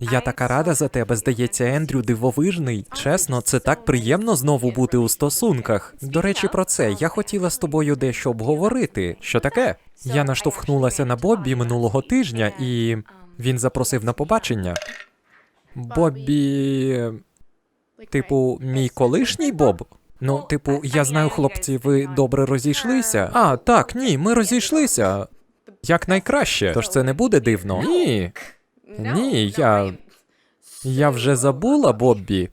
Я така рада за тебе, здається, Ендрю дивовижний. Чесно, це так приємно знову бути у стосунках. До речі, про це я хотіла з тобою дещо обговорити. Що таке? Я наштовхнулася на Боббі минулого тижня, і він запросив на побачення. Боббі. Типу, мій колишній Боб? Ну, типу, я знаю, хлопці, ви добре розійшлися. А, так, ні, ми розійшлися. Як найкраще. Тож це не буде дивно. Ні. Ні, я. Я вже забула, Боббі.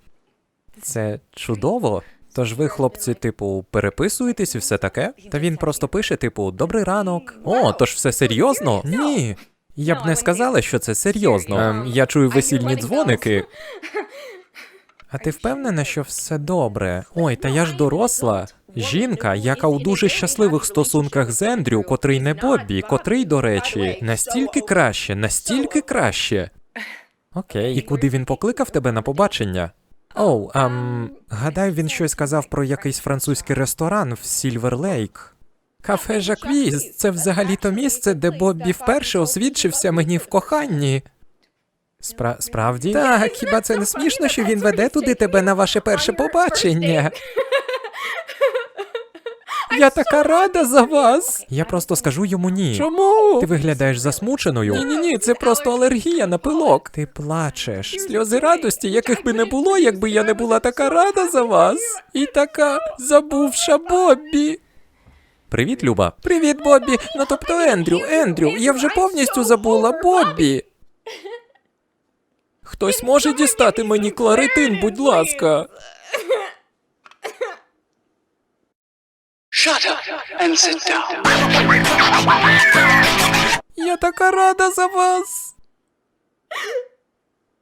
Це чудово. Тож ви, хлопці, типу, переписуєтесь і все таке? Та він просто пише, типу, добрий ранок. О, тож все серйозно? Ні. Я б не сказала, що це серйозно. Ем, я чую весільні дзвоники. А ти впевнена, що все добре? Ой, та я ж доросла. Жінка, яка у дуже щасливих стосунках з Ендрю, котрий не Боббі, котрий, до речі, настільки краще, настільки краще. Окей. І куди він покликав тебе на побачення? Оу, ам, гадаю, він щось сказав про якийсь французький ресторан в Сільвер Лейк. Кафе Жаквіз це взагалі-то місце, де Боббі вперше освідчився мені в коханні. Спра- справді? Так, хіба це не смішно, що він веде туди тебе на ваше перше побачення? Я така рада за вас. Я просто скажу йому ні. Чому? Ти виглядаєш засмученою. Ні, ні, ні, це просто алергія на пилок. Ти плачеш. Сльози радості, яких би не було, якби я не була така рада за вас. І така забувша Боббі. Привіт, Люба. Привіт, Боббі. Ну тобто Ендрю, Ендрю, я вже повністю забула Боббі. Хтось може дістати мені кларитин, будь ласка. Shut up and sit down. Я така рада за вас.